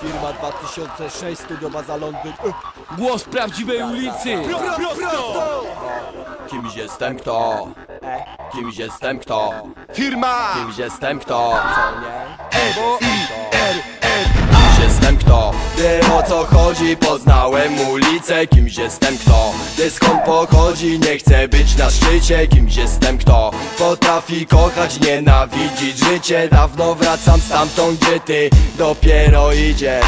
Firma 2006, studio baza Londyn Głos prawdziwej ulicy! Kimś jestem kto? Kimś jestem kto? Firma! Kimś jestem kto? Co nie? Kimś jestem kto? Wiem o co chodzi, poznałem ulicę Kimś jestem kto? Ty skąd pochodzi, nie chcę być na szczycie Kimś jestem kto? Potrafi kochać, nienawidzić życie Dawno wracam stamtąd, gdzie ty dopiero idziesz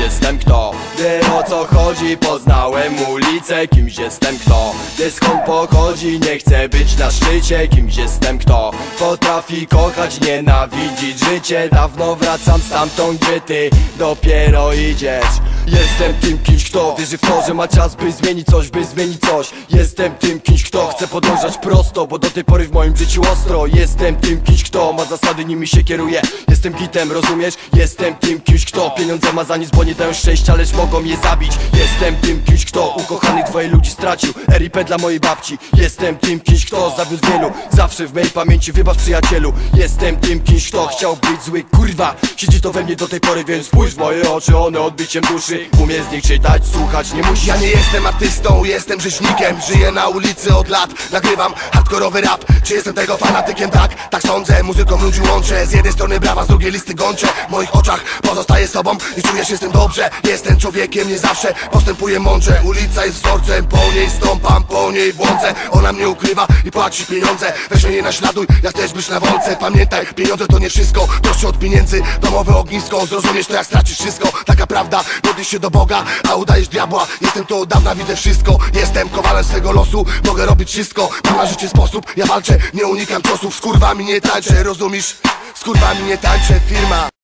jestem kto? Wiem o co chodzi, poznałem ulicę Kimś jestem kto? Ty skąd pochodzi, nie chcę być na szczycie Kimś jestem kto? Potrafi kochać, nienawidzić życie Dawno wracam stamtąd, gdzie ty dopiero idziesz Jestem tym kimś, kto wierzy w to, że ma czas, by zmienić coś, by zmienić coś. Jestem tym kimś, kto chce podążać prosto, bo do tej pory w moim życiu ostro. Jestem tym kimś, kto ma zasady, nimi się kieruje. Jestem gitem, rozumiesz? Jestem tym kimś, kto pieniądze ma za nic, bo nie dają szczęścia, lecz mogą je zabić. Jestem tym kimś, kto ukochanych dwoje ludzi stracił. RIP dla mojej babci. Jestem tym kimś, kto zawiódł wielu. Zawsze w mojej pamięci wybacz przyjacielu. Jestem tym kimś, kto chciał być zły, kurwa Siedzi to we mnie do tej pory, więc spójrz w moje oczy One odbiciem duszy, umie z nich czytać, słuchać, nie musi Ja nie jestem artystą, jestem rzeźnikiem. Żyję na ulicy od lat, nagrywam hardkorowy rap. Czy jestem tego fanatykiem? Tak, tak sądzę. Muzyką ludzi łączę, z jednej strony brawa, z drugiej listy gącze W moich oczach pozostaję sobą i czuję się z tym dobrze. Jestem człowiekiem, nie zawsze postępuję mądrze. Ulica jest wzorcem, po niej stąpam, po niej błądzę. Ona mnie ukrywa i płaci pieniądze. Weź mnie nie naśladuj, jak chcesz być na wolce Pamiętaj, pieniądze to nie wszystko. Proszę od pieniędzy, domowe ognisko Zrozumiesz to jak stracisz wszystko. Taka prawda, modlisz się do Boga, a udajesz diabła. Jestem tu od dawna, widzę wszystko. Jestem kowalem swego losu, mogę robić wszystko. Mam na życie sposób, ja walczę, nie unikam ciosów. Z kurwami nie tańczę, rozumiesz? Z kurwami nie tańczę, firma